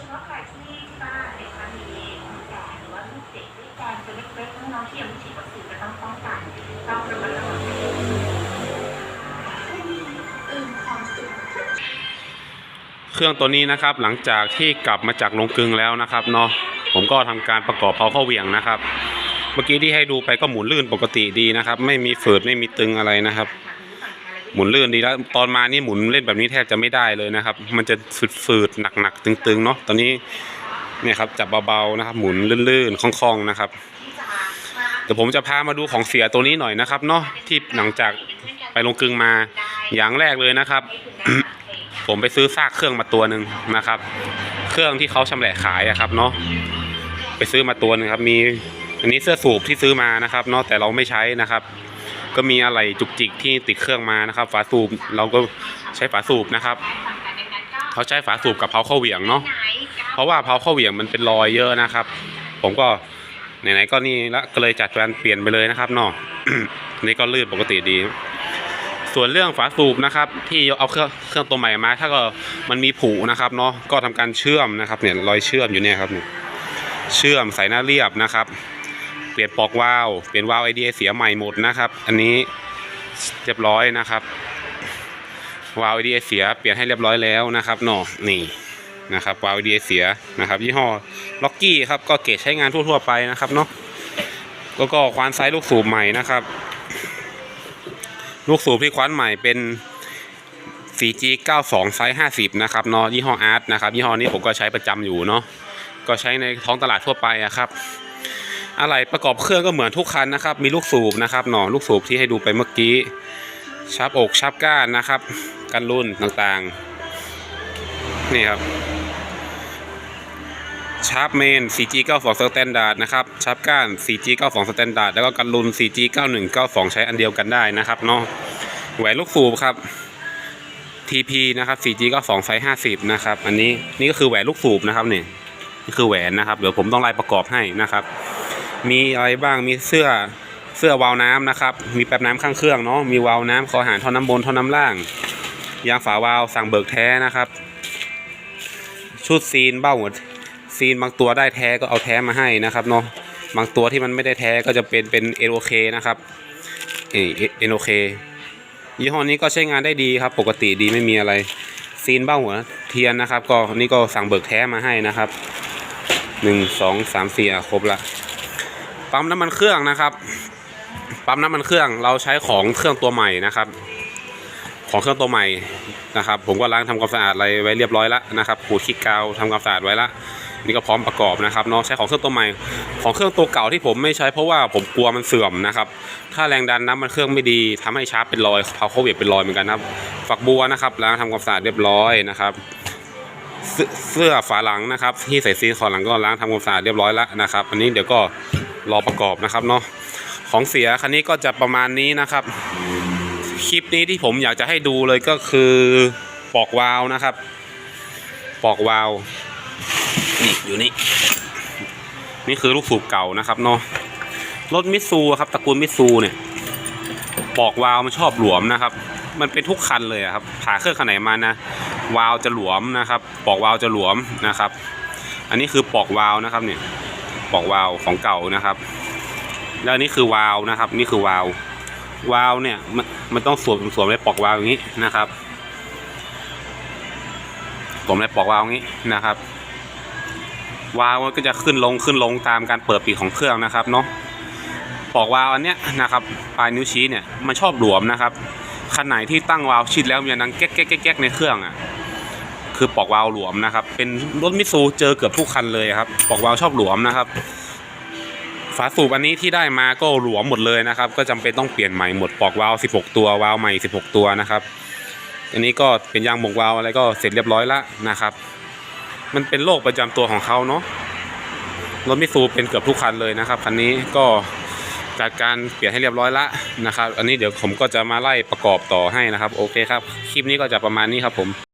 เฉพาะใครที่ที่บ้านนะคะมีคนแก่หรือว่าลูกเด็กด้วยกันตัวเล็กๆน้องๆที่ยังไม่ฉีดวัคซีนก็ต้องป้องกันต้องระมัดระวังเครื่องตัวนี้นะครับหลังจากที่กลับมาจากโรงกึงแล้วนะครับเนาะผมก็ทำการประกอบเพาเข้าเวียงนะครับ เมื่อกี้ที่ให้ดูไปก็หมุนลื่นปกติดีนะครับ ไม่มีฝืดไม่มีตึงอะไรนะครับ หมุนลื่นดีแล้วตอนมานี่หมุนเล่นแบบนี้แทบจะไม่ได้เลยนะครับ มันจะฝืดๆหนักๆตึงๆเนาะตอนนี้เนี่ยครับจับเบาๆนะครับ หมุนลื่นๆคล่องๆนะครับเดี๋ยวผมจะพามาดูของเสียตัวนี้หน่อยนะครับเนาะที่หลังจากไปลงกึงมาอย่างแรกเลยนะครับ ผมไปซื้อซากเครื่องมาตัวหนึ่งนะครับ เครื่องที่เขาชำแหละขายอะครับเนาะไปซื้อมาตัวหนึงครับมีอันนี้เสื้อสูบที่ซื้อมานะครับเนาะแต่เราไม่ใช้นะครับ ก็มีอะไรจุกจิกที่ติดเครื่องมานะครับ ฝาสูบเราก็ใช้ฝาสูบนะครับเขาใช้ฝาสูบกับเพาเข้าเหวี่ยงเนาะเพราะว่าเพาเข้าเหวี่ยงมันเป็นรอยเยอะนะครับ ผมก็ไหนๆก็นี่ละก็เลยจัดการเปลี่ยนไปเลยนะครับเนาะนี่ก็ลื่นปกติดี ส่วนเรื่องฝาสูบนะครับ ที่เอาเครื่องเครื่องตัวใหม่มา ถ้าก็มันมีผุนะครับเนาะก็ทำการเชื่อมนะครับเนี่ยรอยเชื่อมอยู่เนี่ยครับเนี่ยเชื่อมใส่หน้าเรียบนะครับ ลี่ยนปลอกวาล์วเปลี่ยนวาล์วไอเดียเสียใหม่หมดนะครับ อันนี้เรียบร้อยนะครับวาล์วไอเดียเสียเปลี่ยนให้เรียบร้อยแล้วนะครับเนาะนี่นะครับวาล์วไอเดียเสียนะครับ ยี่ห้อล็อกกี้ครับก็เกรดใช้งานทั่วๆไปนะครับเนาะแล้วก็ควานไซส์ลูกสูบใหม่นะครับ ลูกสูบที่คว้านใหม่เป็น 4G 92 ไซส์ 50 นะครับเนาะยี่ห้ออาร์ตนะครับยี่ห้อนี้ผมก็ใช้ประจำอยู่เนาะก็ใช้ในท้องตลาดทั่วไปอะครับ อะไรประกอบเครื่องก็เหมือนทุกคันนะครับ มีลูกสูบนะครับเนาะลูกสูบที่ให้ดูไปเมื่อกี้ชับอกชับก้านนะครับ กันรุ่นต่างๆ นี่ครับชาร์ปเมน 4G 92 Standard นะครับชาร์ปก้าน 4G 92 Standard แล้วก็กันรุ่น 4G 91 92 ใช้อันเดียวกันได้นะครับเนาะแหวนลูกสูบครับ TP นะครับ 4G 92 ไซส์50 นะครับ อันนี้นี่ก็คือแหวนลูกสูบนะครับนี่นี่คือแหวนนะครับ เดี๋ยวผมต้องไล่ประกอบให้นะครับ มีอะไรบ้างมีเสื้อเสื้อวาล์วน้ำนะครับ มีแป๊บน้ำข้างเครื่องเนาะมีวาล์วน้ำคอหารท่อน้ำบนท่อน้ำล่าง ยางฝาวาล์วสั่งเบิกแท้นะครับ ชุดซีนเบ้าหัวซีนบางตัวได้แท้ก็เอาแท้มาให้นะครับเนาะบางตัวที่มันไม่ได้แท้ก็จะเป็นเป็น NOK นะครับเอ NOK ยี่ห้อนี้ก็ใช้งานได้ดีครับ ปกติดีไม่มีอะไร ซีนเบ้าหัวเทียนนะครับ ก็นี่ก็สั่งเบิกแท้มาให้นะครับหนึ่งสองสามสี่ครบละ ปั๊มน้ำมันเครื่องนะครับ ปั๊มน้ำมันเครื่องเราใช้ของเครื่องตัวใหม่นะครับ ของเครื่องตัวใหม่นะครับ ผมก็ล้างทำความสะอาดอะไรไว้เรียบร้อยแล้วนะครับขูดขี้กาวทำความสะอาดไว้ละนี่ก็พร้อมประกอบนะครับเนาะใช้ของเครื่องตัวใหม่ ของเครื่องตัวเก่าที่ผมไม่ใช้เพราะว่าผมกลัวมันเสื่อมนะครับ ถ้าแรงดันน้ำมันเครื่องไม่ดีทำให้ชาร์ปเป็นรอยเผาโควิดเป็นรอยเหมือนกันนะครับฝักบัวนะครับล้างทำความสะอาดเรียบร้อยนะครับเสื้อฝาหลังนะครับที่ใส่ซีนคอหลังก็ล้างทำความสะอาดเรียบร้อยแล้วนะครับ อันนี้เดี๋ยวก็ รอประกอบนะครับเนาะของเสียคันนี้ก็จะประมาณนี้นะครับ คลิปนี้ที่ผมอยากจะให้ดูเลยก็คือปอกวาล์วนะครับ ปอกวาล์วนี่อยู่นี่นี่คือลูกสูบเก่านะครับเนาะรถมิซูครับตระกูลมิซูเนี่ย ปอกวาล์วมันชอบหลวมนะครับ มันเป็นทุกคันเลยครับผ่าเครื่องคันไหนมานะวาล์วจะหลวมนะครับ ปอกวาล์วจะหลวมนะครับ อันนี้คือปอกวาล์วนะครับเนี่ย ปอกวาล์วของเก่านะครับ แล้วนนี้คือวาล์วนะครับ นี่คือวาลววาล์วเนี่ยมันมันต้องสวมสวมในปอกวาล์วอย่างนี้นะครับสวมในปอกวาล์วอย่างนี้นะครับ วาล์วมันก็จะขึ้นลงขึ้นลงตามการเปิดปิดของเครื่องนะครับเนาะปอกวาล์วอันเนี้ยนะครับปลายนิ้วชี้เนี่ยมันชอบหลวมนะครับคันไหนที่ตั้งวาล์วชิดแล้วมันจะดังแก๊กแก๊กแก๊กแก๊กในเครื่องอะ คือปอกวาล์วหลวมนะครับ เป็นรถมิซูเจอเกือบทุกคันเลยครับ ปอกวาล์วชอบหลวมนะครับ ฝาสูบอันนี้ที่ได้มาก็หลวมหมดเลยนะครับ ก็จำเป็นต้องเปลี่ยนใหม่หมดปอกวาล์ว16 ตัววาล์วใหม่ 16 ตัวนะครับอันนี้ก็เป็นยางหมกวาล์วอะไรก็เสร็จเรียบร้อยล้วนะครับ มันเป็นโรคประจำตัวของเขาเนาะรถมิซูเป็นเกือบทุกคันเลยนะครับคันนี้ก็จัดการเปลี่ยนให้เรียบร้อยละนะครับ อันนี้เดี๋ยวผมก็จะมาไล่ประกอบต่อให้นะครับ โอเคครับ คลิปนี้ก็จะประมาณนี้ครับผม